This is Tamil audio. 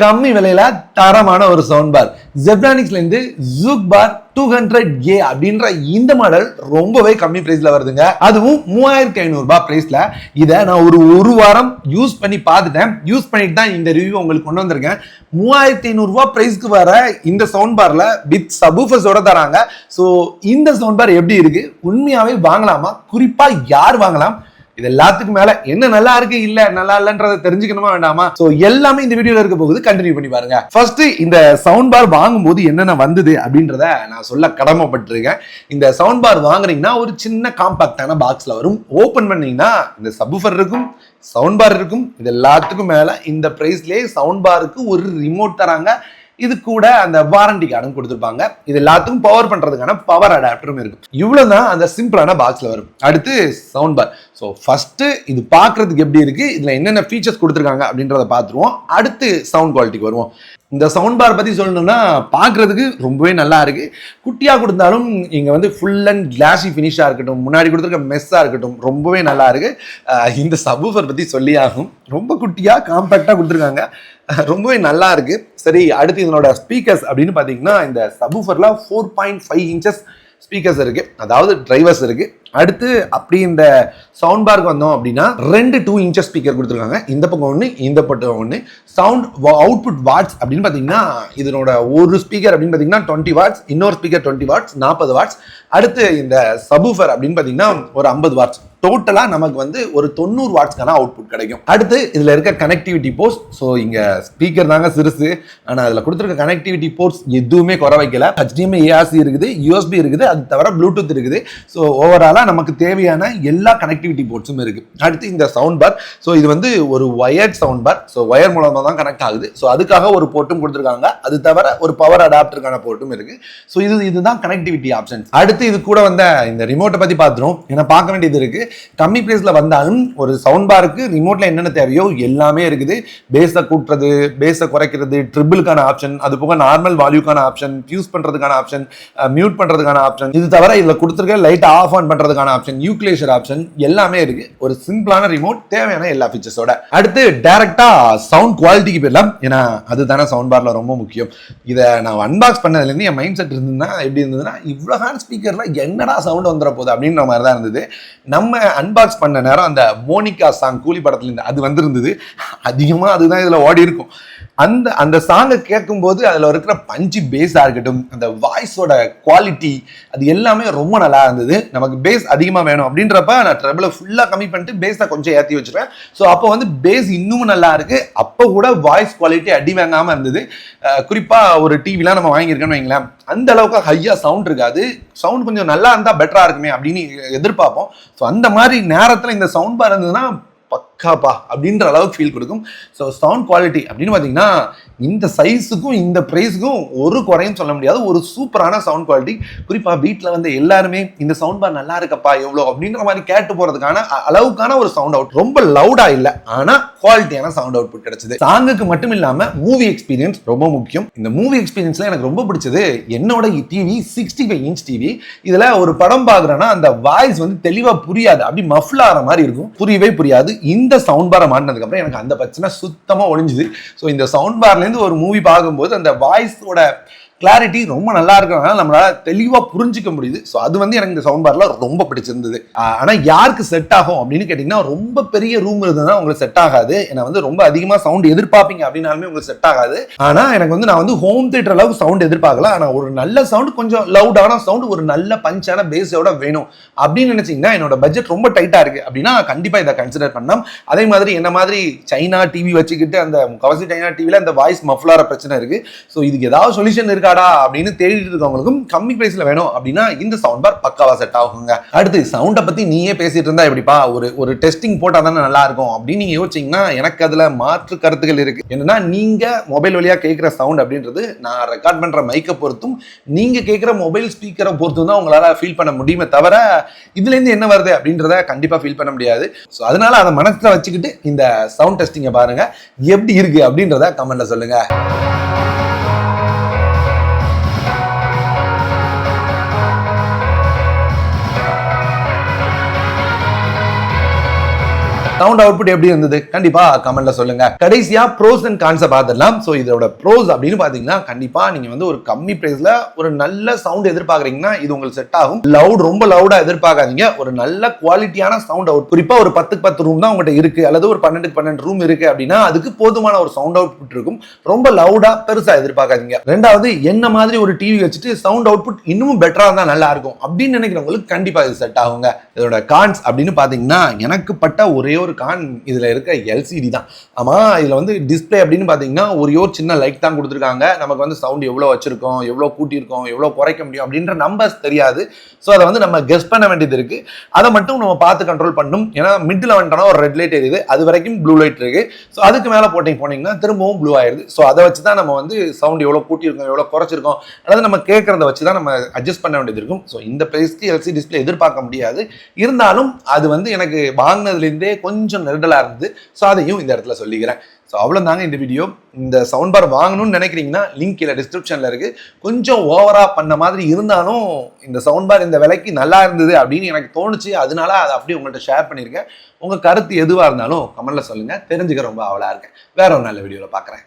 கம்மி விலையில தரமான ஒரு sound bar ஜெப்ரானிக்ஸ்லேருந்து Juke bar two hundred A அப்படின்ற இந்த மாடல் ரொம்பவே கம்மி பிரைஸ்ல வருதுங்க. அதுவும் மூவாயிரத்தி ஐநூறு ரூபாய் பிரைஸ்ல இதை நான் ஒரு ஒரு வாரம் யூஸ் பண்ணி பார்த்துட்டேன். யூஸ் பண்ணிட்டு தான் இந்த ரிவ்யூ உங்களுக்கு கொண்டு வந்திருக்கேன். மூவாயிரத்தி ஐநூறு ரூபாய் பிரைஸ்க்கு வர இந்த சவுண்ட் பார்ல வித் சபூஃபஸோட தராங்க. ஸோ இந்த சவுண்ட் பார் எப்படி இருக்கு? உண்மையாவே வாங்கலாமா? குறிப்பா யார் வாங்கலாம்? இது எல்லாத்துக்கும் மேல என்ன நல்லா இருக்கு இல்ல நல்லா இல்லன்றதை தெரிஞ்சுக்கணுமா வேண்டாமா? சோ எல்லாமே இந்த வீடியோல இருக்க போகுது. கண்டினியூ பண்ணி பாருங்க. ஃபர்ஸ்ட் இந்த சவுண்ட் பார் வாங்கும்போது என்னென்ன வந்தது அப்படின்றத நான் சொல்ல கடமைப்பட்டிருக்கேன். இந்த சவுண்ட் பார் வாங்குறீங்கன்னா ஒரு சின்ன காம்பாக்டான பாக்ஸ்ல வரும். ஓபன் பண்ணீங்கன்னா இந்த சப்வூஃபர் இருக்கும் சவுண்ட் பார் இருக்கும். இது எல்லாத்துக்கும் மேல இந்த பிரைஸ்லயே சவுண்ட் பாருக்கு ஒரு ரிமோட் தராங்க. இது கூட அந்த வாரண்டி கார்டும் கொடுத்துருப்பாங்க. இது எல்லாத்துக்கும் பவர் பண்றதுக்கான பவர் அடாப்டரும் இருக்கு. இவ்வளவுதான் அந்த சிம்பிளான பாக்ஸ்ல வரும். அடுத்து சவுண்ட் பார் ஸோ ஃபர்ஸ்ட் இது பார்க்கிறதுக்கு எப்படி இருக்கு? இதுல என்னென்ன ஃபீச்சர்ஸ் கொடுத்துருக்காங்க அப்படின்றத பார்த்துருவோம். அடுத்து சவுண்ட் குவாலிட்டிக்கு வருவோம். இந்த சவுண்ட் பார் பற்றி சொல்லணும்னா பார்க்குறதுக்கு ரொம்பவே நல்லா இருக்குது குட்டியாக கொடுத்தாலும் இங்கே வந்து ஃபுல் அண்ட் கிளாஸி ஃபினிஷாக இருக்கட்டும் முன்னாடி கொடுத்துருக்க மெஸ்ஸாக இருக்கட்டும் ரொம்பவே நல்லா இருக்குது இந்த சபூஃபர் பற்றி சொல்லி ஆகும். ரொம்ப குட்டியாக காம்பேக்டாக கொடுத்துருக்காங்க. ரொம்பவே நல்லா இருக்குது சரி அடுத்து இதனோட ஸ்பீக்கர்ஸ் அப்படின்னு பார்த்தீங்கன்னா இந்த சபூஃபர்லாம் four point five inches speakers இருக்கு. அதாவது டிரைவர்ஸ் இருக்கு. அடுத்து அப்படி இந்த சவுண்ட் பார்க்கு வந்தோம் அப்படின்னா ரெண்டு டூ இன்ச்சஸ் ஸ்பீக்கர் கொடுத்துருக்காங்க. இந்த பக்கம் ஒன்று இந்த பக்கம் ஒன்று சவுண்ட் அவுட்புட் வாட்ஸ் அப்படின்னு பார்த்தீங்கன்னா இதனோட ஒரு ஸ்பீக்கர் அப்படின்னு பார்த்தீங்கன்னா டுவெண்ட்டி வாட்ஸ் இன்னொரு ஸ்பீக்கர் டுவெண்ட்டி வாட்ஸ் நாற்பது வாட்ஸ் அடுத்து இந்த சபூஃபர் அப்படின்னு பார்த்தீங்கன்னா ஒரு ஐம்பது வாட்ஸ் டோட்டலாக நமக்கு வந்து ஒரு தொண்ணூறு வாட்ஸ்க்கான அவுட்புட் கிடைக்கும். அடுத்து இதில் இருக்க கனெக்டிவிட்டி போர்ட்ஸ் ஸோ இங்கே ஸ்பீக்கர் தாங்க சிறுசு. ஆனால் அதில் கொடுத்துருக்க கனெக்டிவிட்டி போர்ட்ஸ் எதுவுமே குறை வைக்கல. HDMI ஏஆர்சி இருக்குது யூஎஸ்பி இருக்குது அது தவிர ப்ளூடூத் இருக்குது. ஸோ ஓவராலாக நமக்கு தேவையான எல்லா கனெக்டிவிட்டி போர்ட்ஸும் இருக்குது அடுத்து இந்த சவுண்ட் பார் ஸோ இது வந்து ஒரு wired sound bar so wire மூலமாக தான் கனெக்ட் ஆகுது. ஸோ அதுக்காக ஒரு போர்ட்டும் கொடுத்துருக்காங்க. அது தவிர ஒரு பவர் அடாப்டருக்கான போர்ட்டும் இருக்குது ஸோ இது இதுதான் கனெக்டிவிட்டி ஆப்ஷன்ஸ் அடுத்து இது கூட வந்த இந்த ரிமோட்டை பற்றி பார்த்துரும் ஏன்னா பார்க்க வேண்டியது இருக்குது கம்மி பிரைஸ்ல வந்தாலும் ஒரு சவுண்ட் பாருக்கு ரிமோட்டில் என்னென்ன தேவையோ எல்லாமே இருக்குது. பேஸை கூட்டுறது பேஸை குறைக்கிறது ட்ரிபிளுக்கான ஆப்ஷன் அது போக நார்மல் வால்யூக்கான ஆப்ஷன் ஃபியூஸ் பண்ணுறதுக்கான ஆப்ஷன் மியூட் பண்ணுறதுக்கான ஆப்ஷன் இது தவிர இதில் கொடுத்துருக்க லைட் ஆஃப் ஆன் பண்ணுறதுக்கான ஆப்ஷன் நியூக்ளியேஷர் ஆப்ஷன் எல்லாமே இருக்குது ஒரு சிம்பிளான ரிமோட் தேவையான எல்லா ஃபீச்சர்ஸோட அடுத்து டேரெக்டாக சவுண்ட் குவாலிட்டிக்கு போயிடலாம். ஏன்னா அதுதானே சவுண்ட் பாரில் ரொம்ப முக்கியம். இதை நான் அன்பாக்ஸ் பண்ணதுலேருந்து என் மைண்ட் செட் இருந்ததுன்னா எப்படி இருந்ததுன்னா இவ்வளோ ஹேண்ட் ஸ்பீக்கரில் என்னடா சவுண்ட் வந்துட போகுது அப்படின்ற மாதிரி தான் இருந்தது. நம்ம அன்பாக்ஸ் பண்ண நேரம் அந்த மோனிகா சாங் கூலி படத்துல இருந்து அது வந்திருந்தது. அதிகமா அதுதான் இதுல ஓடி இருக்கும் அந்த அந்த சாங்கை கேட்கும்போது அதில் இருக்கிற பஞ்சு பேஸாக இருக்கட்டும் அந்த வாய்ஸோட குவாலிட்டி அது எல்லாமே ரொம்ப நல்லா இருந்தது. நமக்கு பேஸ் அதிகமாக வேணும் அப்படின்றப்ப நான் ட்ரபிளை ஃபுல்லாக கம்மி பண்ணிட்டு பேஸை கொஞ்சம் ஏற்றி வச்சிருவேன். ஸோ அப்போ வந்து பேஸ் இன்னும் நல்லா இருக்கு. அப்போ கூட வாய்ஸ் குவாலிட்டி அடி வாங்காமல் இருந்தது. குறிப்பாக ஒரு டிவிலாம் நம்ம வாங்கியிருக்கோம்னு வைங்களேன். அந்த அளவுக்கு ஹையாக சவுண்ட் இருக்காது. சவுண்ட் கொஞ்சம் நல்லா இருந்தால் பெட்டராக இருக்குமே அப்படின்னு எதிர்பார்ப்போம். ஸோ அந்த மாதிரி நேரத்தில் இந்த சவுண்ட் பார் இருந்ததுன்னா பக்காப்பா அப்படின்ற அளவுக்கு ஃபீல் கொடுக்கும். ஸோ சவுண்ட் குவாலிட்டி அப்படின்னு பார்த்தீங்கன்னா இந்த சைஸுக்கும் இந்த ப்ரைஸுக்கும் ஒரு குறையும் சொல்ல முடியாது. ஒரு சூப்பரான சவுண்ட் குவாலிட்டி குறிப்பாக வீட்டில் வந்து எல்லாருமே இந்த சவுண்ட் பார் நல்லா இருக்கப்பா எவ்வளோ? அப்படின்ற மாதிரி கேட்டு போகிறதுக்கான அளவுக்கான ஒரு சவுண்ட் அவுட் ரொம்ப லவுடாக இல்லை ஆனால் குவாலிட்டியான சவுண்ட் அவுட்புட் கிடைச்சது. சாங்குக்கு மட்டும் இல்லாமல் மூவி எக்ஸ்பீரியன்ஸ் ரொம்ப முக்கியம். இந்த மூவி எக்ஸ்பீரியன்ஸ்ல எனக்கு ரொம்ப பிடிச்சது என்னோட TV sixty five inch TV இதில் ஒரு படம் பார்க்குறேன்னா அந்த வாய்ஸ் வந்து தெளிவாக புரியாது. அப்படி மஃப்ளாகிற மாதிரி இருக்கும். புரியவே புரியாது. இந்த இந்த சவுண்ட் பாரை மாட்டினதுக்கப்புறம் எனக்கு அந்த பிரச்சனை சுத்தமாக ஒழிஞ்சுது. ஸோ இந்த சவுண்ட் பார்லேருந்து ஒரு மூவி பார்க்கும்போது அந்த வாய்ஸோட கிளாரிட்டி ரொம்ப நல்லா இருக்கிறதுனால நம்மளால தெளிவாக புரிஞ்சிக்க முடியுது. ஸோ அது வந்து எனக்கு இந்த சவுண்ட் பார்ல ரொம்ப பிடிச்சிருந்தது. ஆனால் யாருக்கு செட் ஆகும் அப்படின்னு கேட்டிங்கன்னா ரொம்ப பெரிய ரூம் இருந்ததுன்னா உங்களுக்கு செட் ஆகாது. ஏன்னா வந்து ரொம்ப அதிகமாக சவுண்ட் எதிர்பார்ப்பீங்க அப்படின்னாலுமே உங்களுக்கு செட் ஆகாது. ஆனால் எனக்கு வந்து நான் வந்து ஹோம் தியேட்டர் அளவுக்கு சவுண்ட் எதிர்பார்க்கல. ஆனால் ஒரு நல்ல சவுண்ட் கொஞ்சம் லவுடான சவுண்ட் ஒரு நல்ல பஞ்சான பேஸோட வேணும். அப்படின்னு நினைச்சீங்கன்னா என்னோட பட்ஜெட் ரொம்ப டைட்டாக இருக்குது அப்படின்னா கண்டிப்பாக இதை கன்சிடர் பண்ணலாம். அதே மாதிரி என்ன மாதிரி சைனா டிவி வச்சுக்கிட்டு அந்த முக்கவாசி சைனா டிவியில் அந்த வாய்ஸ் மஃப்லார பிரச்சனை இருக்குது ஸோ இதுக்கு ஏதாவது சொல்யூஷன் இருக்காடா அப்படின்னு தேடிட்டு இருக்கவங்களுக்கும் கம்மி பிரைஸ்ல வேணும் அப்படின்னா இந்த சவுண்ட் பார் பக்காவா செட் ஆகுங்க. அடுத்து சவுண்டை பத்தி நீயே பேசிட்டு இருந்தா எப்படிப்பா? ஒரு ஒரு டெஸ்டிங் போட்டா தானே நல்லா இருக்கும் அப்படின்னு நீங்க யோசிச்சீங்கன்னா எனக்கு அதுல மாற்று கருத்துக்கள் இருக்கு. என்னன்னா நீங்க மொபைல் வழியா கேட்கிற சவுண்ட் அப்படின்றது நான் ரெக்கார்ட் பண்ற மைக்கை பொறுத்தும் நீங்க கேட்கிற மொபைல் ஸ்பீக்கரை பொறுத்தும் தான் உங்களால ஃபீல் பண்ண முடியுமே தவிர இதுல இருந்து என்ன வருது அப்படின்றத கண்டிப்பா ஃபீல் பண்ண முடியாது. ஸோ அதனால அதை மனசுல வச்சுக்கிட்டு இந்த சவுண்ட் டெஸ்டிங்கை பாருங்க. எப்படி இருக்கு அப்படின்றத கமெண்ட்ல சொல்லுங்க. சவுண்ட் அவுட்புட் எப்படி இருந்தது? கண்டிப்பா கமெண்ட்ல சொல்லுங்க. கடைசியா ப்ரோஸ் அண்ட் கான்ஸை பார்த்துடலாம். ஸோ இதோட ப்ரோஸ் அப்படின்னு பாத்தீங்கன்னா கண்டிப்பா நீங்க வந்து ஒரு கம்மி பிரைஸ்ல ஒரு நல்ல சவுண்ட் எதிர்பார்க்குறீங்கன்னா இது உங்களுக்கு செட் ஆகும். லவுட் ரொம்ப லவுடா எதிர்பார்க்காதீங்க. ஒரு நல்ல குவாலிட்டியான சவுண்ட் அவுட் குறிப்பா ஒரு பத்துக்கு பத்து ரூம் தான் உங்கள்கிட்ட இருக்கு. அல்லது ஒரு பன்னெண்டுக்கு பன்னெண்டு ரூம் இருக்கு அப்படின்னா அதுக்கு போதுமான ஒரு சவுண்ட் அவுட்புட் இருக்கும். ரொம்ப லவுடா பெருசா எதிர்பார்க்காதீங்க. ரெண்டாவது என்ன மாதிரி ஒரு டிவி வச்சுட்டு சவுண்ட் அவுட்புட் இன்னமும் பெட்டரா இருந்தா நல்லா இருக்கும். அப்படின்னு நினைக்கிறவங்களுக்கு கண்டிப்பா இது செட் ஆகுங்க. இதோட கான்ஸ் அப்படின்னு பாத்தீங்கன்னா எனக்கு பட்ட ஒரே ஒரு கான் இதுல இருக்க எல்சிடி தான். ஆமா இதில் வந்து டிஸ்பிளே அப்படின்னு பார்த்தீங்கன்னா ஒரே ஒரு சின்ன லைட் தான் கொடுத்துருக்காங்க. நமக்கு வந்து சவுண்ட் எவ்வளோ வச்சுருக்கோம் எவ்வளோ கூட்டியிருக்கோம் எவ்வளவு குறைக்க முடியும் அப்படின்ற நம்பர்ஸ் தெரியாது. ஸோ அதை வந்து நம்ம கெஸ் பண்ண வேண்டியது இருக்கு. அதை மட்டும் நம்ம பார்த்து கண்ட்ரோல் பண்ணணும். ஏன்னா மிடில் வந்துட்டோம்னா ஒரு ரெட் லைட் எரியுது. அது வரைக்கும் ப்ளூ லைட் இருக்குது ஸோ அதுக்கு மேலே போட்டிங் போனீங்கன்னா திரும்பவும் ப்ளூ ஆயிருது. ஸோ அதை வச்சு தான் நம்ம வந்து சவுண்ட் எவ்வளோ கூட்டியிருக்கோம் எவ்வளோ குறைச்சிருக்கோம். அதாவது நம்ம கேட்குறத வச்சு தான் நம்ம அட்ஜஸ்ட் பண்ண வேண்டியது இருக்கும். ஸோ இந்த ப்ரைஸ்க்கு எல்சி டிஸ்பிளே எதிர்பார்க்க முடியாது. இருந்தாலும் அது வந்து எனக்கு வாங்கினதுலேருந்தே கொஞ்சம் கொஞ்சம் நெருடலாக இருந்தது. ஸோ அதையும் இந்த இடத்துல சொல்லிக்கிறேன். ஸோ அவ்வளோதாங்க இந்த வீடியோ இந்த சவுண்ட் பார் வாங்கணும்னு நினைக்கிறீங்கன்னா லிங்க் இல்லை டிஸ்கிரிப்ஷனில் இருக்குது கொஞ்சம் ஓவராக பண்ண மாதிரி இருந்தாலும் இந்த சவுண்ட் பார் இந்த விலைக்கு நல்லா இருந்தது அப்படின்னு எனக்கு தோணுச்சு. அதனால அதை அப்படியே உங்கள்கிட்ட ஷேர் பண்ணியிருக்கேன். உங்கள் கருத்து எதுவாக இருந்தாலும் கமெண்டில் சொல்லுங்கள் தெரிஞ்சுக்க ரொம்ப அவளாக இருக்கேன். வேற ஒரு நல்ல வீடியோவில் பார்க்குறேன்